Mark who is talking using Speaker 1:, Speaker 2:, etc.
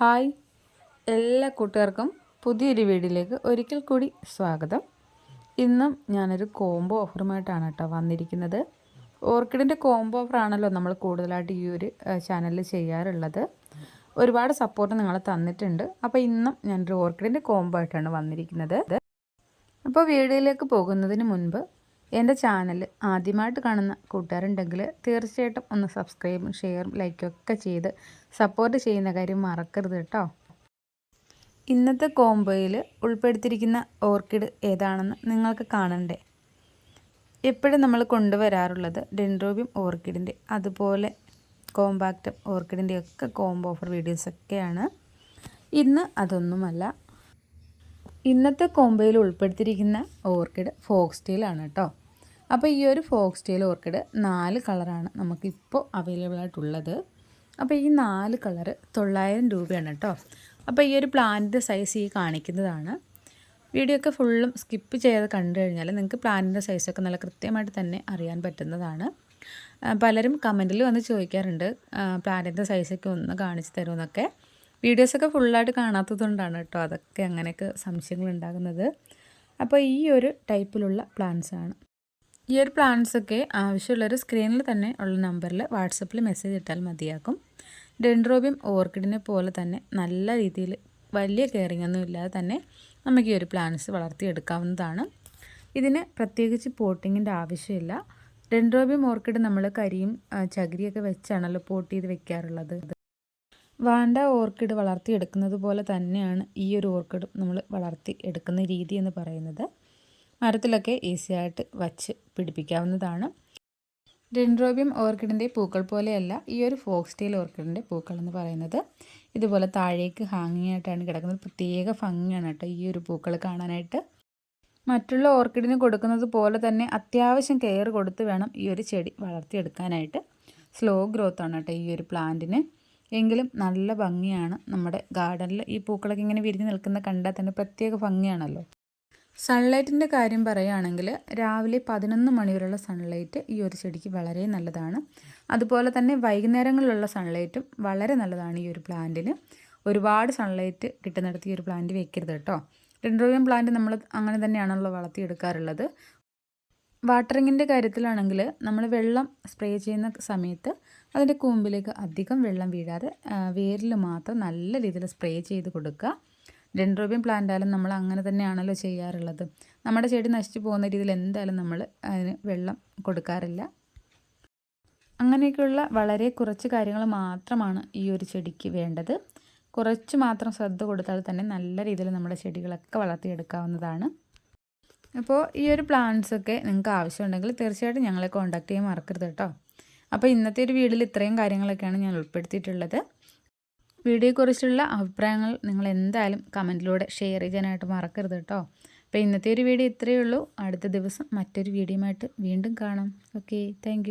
Speaker 1: Hi എല്ലാ കൂട്ടുകാർക്കും പുതിയൊരു വീഡിയോയിലേക്ക് ഒരിക്കൽ കൂടി സ്വാഗതം. ഇന്നും ഞാനൊരു കോംബോ ഓഫറുമായിട്ടാണ് കേട്ടോ വന്നിരിക്കുന്നത്. ഓർക്കിഡിന്റെ കോംബോ ഓഫറാണല്ലോ നമ്മൾ കൂടുതലായിട്ട് ഈ ഒരു ചാനലിൽ ചെയ്യാറുള്ളത്. ഒരുപാട് സപ്പോർട്ട് നിങ്ങൾ തന്നിട്ടുണ്ട്. അപ്പോൾ ഇന്നും ഞാനൊരു ഓർക്കിഡിന്റെ കോംബോ ആയിട്ടാണ് വന്നിരിക്കുന്നത്. അപ്പോൾ വീഡിയോയിലേക്ക് പോകുന്നതിന് മുൻപ് എന്റെ ചാനൽ ആദ്യമായിട്ട് കാണുന്ന കൂട്ടുകാരുണ്ടെങ്കിൽ തീർച്ചയായിട്ടും ഒന്ന് സബ്സ്ക്രൈബും ഷെയറും ലൈക്കും ഒക്കെ ചെയ്ത് സപ്പോർട്ട് ചെയ്യുന്ന കാര്യം മറക്കരുത് കേട്ടോ. ഇന്നത്തെ കോംബോയിൽ ഉൾപ്പെടുത്തിയിരിക്കുന്ന ഓർക്കിഡ് ഏതാണെന്ന് നിങ്ങൾക്ക് കാണണ്ടേ? എപ്പോഴും നമ്മൾ കൊണ്ടുവരാറുള്ളത് ഡെൻഡ്രോബിയം ഓർക്കിഡിന്റെ അതുപോലെ കോമ്പാക്റ്റം ഓർക്കിഡിന്റെ ഒക്കെ കോംബോ ഓഫർ വീഡിയോസൊക്കെയാണ് ഇന്ന് അതൊന്നുമല്ല. ഇന്നത്തെ കോംബോയിൽ ഉൾപ്പെടുത്തിയിരിക്കുന്ന ഓർക്കിഡ് ഫോക്സ് സ്റ്റീലാണ് കേട്ടോ. അപ്പോൾ ഈ ഒരു ഫോക്സ് ടെയിൽ ഓർക്കിഡ് നാല് കളറാണ് നമുക്കിപ്പോൾ അവൈലബിൾ ആയിട്ടുള്ളത്. അപ്പോൾ ഈ നാല് കളറ് തൊള്ളായിരം രൂപയാണ് കേട്ടോ അപ്പോൾ ഈ ഒരു പ്ലാന്റിന്റെ സൈസ് ഈ കാണിക്കുന്നതാണ്. വീഡിയോ ഒക്കെ ഫുള്ളും സ്കിപ്പ് ചെയ്ത് കണ്ടു കഴിഞ്ഞാൽ നിങ്ങൾക്ക് പ്ലാന്റിന്റെ സൈസൊക്കെ നല്ല കൃത്യമായിട്ട് തന്നെ അറിയാൻ പറ്റുന്നതാണ്. പലരും കമന്റിൽ വന്ന് ചോദിക്കാറുണ്ട് പ്ലാന്റിന്റെ സൈസൊക്കെ ഒന്ന് കാണിച്ചു തരുമെന്നൊക്കെ. വീഡിയോസൊക്കെ ഫുള്ളായിട്ട് കാണാത്തതുകൊണ്ടാണ് കേട്ടോ അതൊക്കെ അങ്ങനെയൊക്കെ സംശയങ്ങൾ ഉണ്ടാകുന്നത്. അപ്പോൾ ഈ ഒരു ടൈപ്പിലുള്ള പ്ലാന്റ്സാണ് ഈ ഒരു പ്ലാൻസൊക്കെ ആവശ്യമുള്ളൊരു സ്ക്രീനിൽ തന്നെ ഉള്ള നമ്പറിൽ വാട്സപ്പിൽ മെസ്സേജ് ഇട്ടാൽ മതിയാക്കും. ഡെൻഡ്രോബിയം ഓർക്കിഡിനെ പോലെ തന്നെ നല്ല രീതിയിൽ വലിയ കെയറിംഗ് ഒന്നും ഇല്ലാതെ തന്നെ നമുക്ക് ഈ ഒരു പ്ലാന്റ്സ് വളർത്തിയെടുക്കാവുന്നതാണ്. ഇതിന് പ്രത്യേകിച്ച് പോട്ടിങ്ങിന്റെ ആവശ്യമില്ല. ഡെൻഡ്രോബിയം ഓർക്കിഡ് നമ്മൾ കരിയും ചകിരിയൊക്കെ വെച്ചാണല്ലോ പോട്ട് ചെയ്ത് വെക്കാറുള്ളത്. വാണ്ട ഓർക്കിഡ് വളർത്തിയെടുക്കുന്നത് പോലെ തന്നെയാണ് ഈ ഒരു ഓർക്കിഡും നമ്മൾ വളർത്തി എടുക്കുന്ന രീതി എന്ന് പറയുന്നത്. മരത്തിലൊക്കെ ഈസിയായിട്ട് വച്ച് പിടിപ്പിക്കാവുന്നതാണ്. ഡെൻഡ്രോബിയം ഓർക്കിഡിന്റെ പൂക്കൾ പോലെയല്ല ഈ ഒരു ഫോക്സ് ടെയിൽ ഓർക്കിഡിന്റെ പൂക്കൾ എന്ന് പറയുന്നത്. ഇതുപോലെ താഴേക്ക് ഹാങ്ങിങ് ആയിട്ടാണ് കിടക്കുന്നത്. പ്രത്യേക ഭംഗിയാണ് കേട്ടോ ഈ ഒരു പൂക്കൾ കാണാനായിട്ട്. മറ്റുള്ള ഓർക്കിഡിന് കൊടുക്കുന്നത് പോലെ തന്നെ അത്യാവശ്യം കെയർ കൊടുത്ത് വേണം ഈ ഒരു ചെടി വളർത്തിയെടുക്കാനായിട്ട്. സ്ലോ ഗ്രോത്ത് ആണ് കേട്ടോ ഈ ഒരു പ്ലാന്റിന് എങ്കിലും നല്ല ഭംഗിയാണ് നമ്മുടെ ഗാർഡനിൽ ഈ പൂക്കളൊക്കെ ഇങ്ങനെ വിരിഞ്ഞ് നിൽക്കുന്ന കണ്ടാൽ തന്നെ പ്രത്യേക ഭംഗിയാണല്ലോ. സൺലൈറ്റിന്റെ കാര്യം പറയുകയാണെങ്കിൽ രാവിലെ പതിനൊന്ന് മണിവരെയുള്ള സൺലൈറ്റ് ഈ ഒരു ചെടിക്ക് വളരെ നല്ലതാണ്. അതുപോലെ തന്നെ വൈകുന്നേരങ്ങളിലുള്ള സൺലൈറ്റും വളരെ നല്ലതാണ് ഈ ഒരു പ്ലാന്റിന് ഒരുപാട് സൺലൈറ്റ് കിട്ടുന്നിടത്ത് ഈ ഒരു പ്ലാന്റ് വെക്കരുത് കേട്ടോ. ഡെൻഡ്രോബിയം പ്ലാന്റ് നമ്മൾ അങ്ങനെ തന്നെയാണല്ലോ വളർത്തിയെടുക്കാറുള്ളത്. വാട്ടറിങ്ങിന്റെ കാര്യത്തിലാണെങ്കിൽ നമ്മൾ വെള്ളം സ്പ്രേ ചെയ്യുന്ന സമയത്ത് അതിന്റെ കൂമ്പിലേക്ക് അധികം വെള്ളം വീഴാതെ വേരിൽ മാത്രം നല്ല രീതിയിൽ സ്പ്രേ ചെയ്ത് കൊടുക്കുക. ഡെൻഡ്രോബിയം പ്ലാന്റ് ആയാലും നമ്മൾ അങ്ങനെ തന്നെയാണല്ലോ ചെയ്യാറുള്ളത്. നമ്മുടെ ചെടി നശിച്ചു പോകുന്ന രീതിയിൽ എന്തായാലും നമ്മൾ അതിന് വെള്ളം കൊടുക്കാറില്ല. അങ്ങനെയൊക്കെയുള്ള വളരെ കുറച്ച് കാര്യങ്ങൾ മാത്രമാണ് ഈ ഒരു ചെടിക്ക് വേണ്ടത്. കുറച്ച് മാത്രം ശ്രദ്ധ കൊടുത്താൽ തന്നെ നല്ല രീതിയിൽ നമ്മുടെ ചെടികളൊക്കെ വളർത്തിയെടുക്കാവുന്നതാണ്. അപ്പോൾ ഈ ഒരു പ്ലാന്റ്സൊക്കെ നിങ്ങൾക്ക് ആവശ്യമുണ്ടെങ്കിൽ തീർച്ചയായിട്ടും ഞങ്ങളെ കോണ്ടാക്ട് ചെയ്യാൻ മറക്കരുത് കേട്ടോ. അപ്പോൾ ഇന്നത്തെ ഒരു വീഡിയോയിൽ ഇത്രയും കാര്യങ്ങളൊക്കെയാണ് ഞാൻ ഉൾപ്പെടുത്തിയിട്ടുള്ളത്. വീഡിയോയെക്കുറിച്ചുള്ള അഭിപ്രായങ്ങൾ നിങ്ങൾ എന്തായാലും കമന്റിലൂടെ ഷെയർ ചെയ്യാനായിട്ട് മറക്കരുത് കേട്ടോ. അപ്പോൾ ഇന്നത്തെ ഒരു വീഡിയോ ഇത്രയേ ഉള്ളൂ. അടുത്ത ദിവസം മറ്റൊരു വീഡിയോയുമായിട്ട് വീണ്ടും കാണാം. Okay thank